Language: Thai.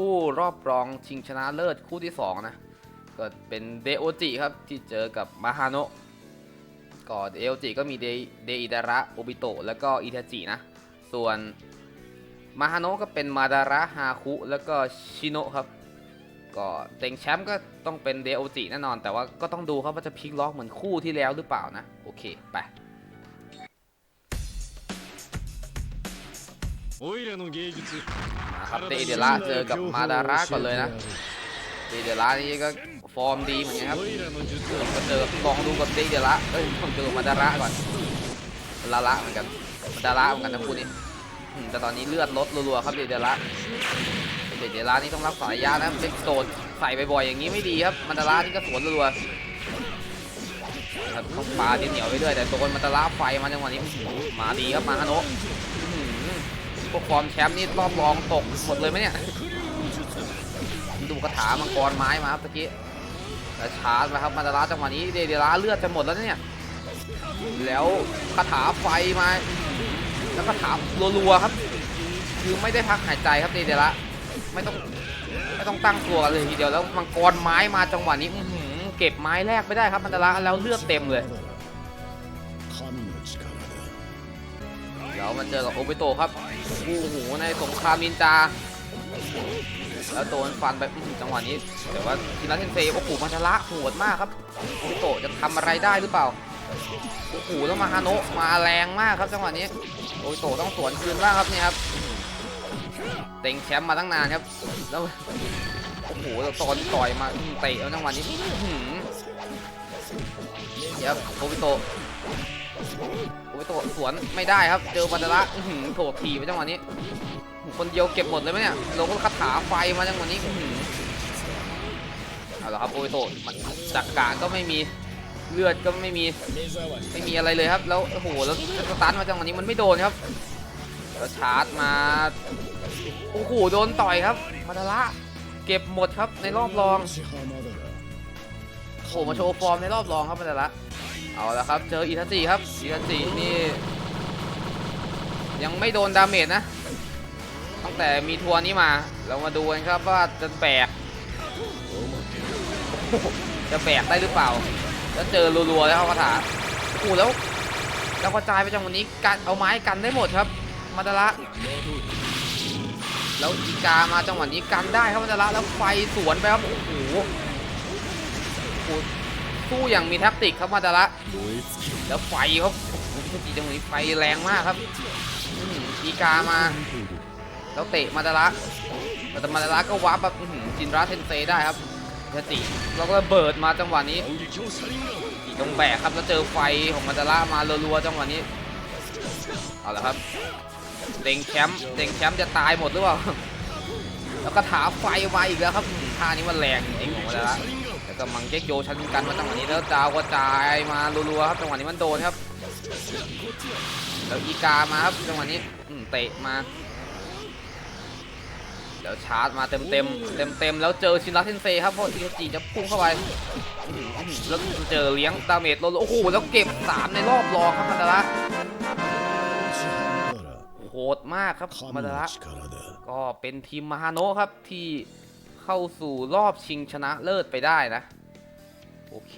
คู่รอบรองชิงชนะเลิศคู่ที่ 2 นะ ก็เป็นเดโอจิครับ ที่เจอกับมาฮาโนะก็เดโอจิก็มีเดเดอิดาระโอบิโตะแล้วก็อิทาจินะ ส่วนมาฮาโนะก็เป็นมาดาระฮาคุแล้วก็ชิโนะครับ ก็เต็งแชมป์ก็ต้องเป็นเดโอจิแน่นอน แต่ว่าก็ต้องดูครับว่าจะพลิกล็อกเหมือนคู่ที่แล้วหรือเปล่านะ โอเค ไป นะครับเตเดล่าเจอกับมาดาราก่อนเลยนะเตเดล่านี่ก็ฟอร์มดีเหมือนกันครับก็เจอลองดูกับเตเดล่าเอ้ยผมเจอมาดาราก่อนลาละเหมือนกันมาดาราเหมือนกันทั้งคู่นี่แต่ตอนนี้เลือดลดรัวๆครับเตเดล่าเตเดล่านี่ต้องรับสายยานะเป็นโซนใส่ไปบ่อยอย่างนี้ไม่ดีครับมาดาราที่ก็สวนรัวครับต้องปาดินเหนียวไปเรื่อยแต่โดนมาตาลาไฟมาจังหวะนี้มาดีครับมาฮานุ พวกฟอร์มแชมป์นี่รอบรองตกหมดเลยไหมเนี่ย ดูกระถามังกรไม้มาครับเมื่อกี้แล้วชาร์จนะครับมาดาราจังหวะนี้เดเดราเลือดจะหมดแล้วเนี่ย แล้วคาถาไฟมา แล้วคาถารัวๆครับ คือไม่ได้พักหายใจครับเดเดระไม่ต้องไม่ต้องตั้งตัวกันเลยทีเดียวแล้วมังกรไม้มาจังหวะนี้เก็บไม้แรกไม่ได้ครับมาดาราแล้วเลือดเต็มเลย เดี๋ยวมาเจอกับโอเบโตครับคู่หูในสงครามนินจา แล้วโดนฟันไปจังหวะนี้แต่ว่าทีนัทเทนเซโอ้โหมาชะละโหดมากครับโอเบโตจะทำอะไรได้หรือเปล่าโอ้โหแล้วมาฮาโนะมาแรงมากครับจังหวะนี้โอเบโตต้องสวนคืนบ้างครับเนี่ยครับเต็งแชมป์มาตั้งนานครับแล้วโอ้โหตอนต่อยมาเตะแล้วจังหวะนี้อื้อหือเดี๋ยวโอเบโต โอ้ยโตสวนไม่ได้ครับ เจอวันดะระโถขี่ไปจังหวะนี้ คนเดียวเก็บหมดเลยไหมเนี่ยลงคาถาไฟมาจังหวะนี้เอาละครับโอ้ยโตมัจักกะก็ไม่มีเลือดก็ไม่มีไม่มีอะไรเลยครับ แล้วโอ้โหแล้วสตาร์มาจังหวะนี้มันไม่โดนครับแล้วชาร์จมาโอ้โหโดนต่อยครับมาดาระเก็บหมดครับในรอบรองโอ้มาโชว์ฟอร์มในรอบรองครับมาดาระ เอาละครับ เจออิทัจิครับอิทัจินี่ ยังไม่โดนดาเมจนะ ตั้งแต่มีทัวร์นี้มา เรามาดูกันครับว่าจะแบกจะแบกได้หรือเปล่า แล้วเจอรัวๆแล้วเขาคาถาโอ้โหแล้วแล้วกระจายไปจังวันนี้กันเอาไม้กันได้หมดครับ มาตาระแล้วอีกามาจังหวะนี้กันได้ครับมาตาระแล้วไฟสวนไปครับโอ้โห สู้อย่างมีแท็กติกครับมาดาระแล้วไฟครับทุกทีตรงนี้ไฟแรงมากครับอีกามาแล้วเตะมาดาระแต่มาดาระก็วัร์ปแบบจินราเทนเซได้ครับสติเราก็ระเบิดมาจังหวะนี้จรงแบกครับแล้วเจอไฟของมาดาระมารัวๆจังหวะนี้เอาละครับเด้งแชมป์เด้งแชมป์จะตายหมดหรือเปล่าแล้วก็ถาไฟมาอีกแล้วครับท่านี้มันแรงจริงของมาดาระ กำลังเก็กโยชันกันมาตั้งหวะนี้แล้วดาวกระจายมารัวๆครับจังหวะนี้มันโดนครับแล้วอีกามาครับจังหวะนี้เตะมาแล้วชาร์จมาเต็มๆเต็มๆแล้วเจอชินรัสเซนเซครับเพราะทีจีจะพุ่งเข้าไปแล้วเจอเลี้ยงดาเมจลดโอ้โหแล้วเก็บสามในรอบรองครับมาดาระโหดมากครับมาดาระก็เป็นทีมมาฮาโนะครับที่ เข้าสู่รอบชิงชนะเลิศไปได้นะ โอเค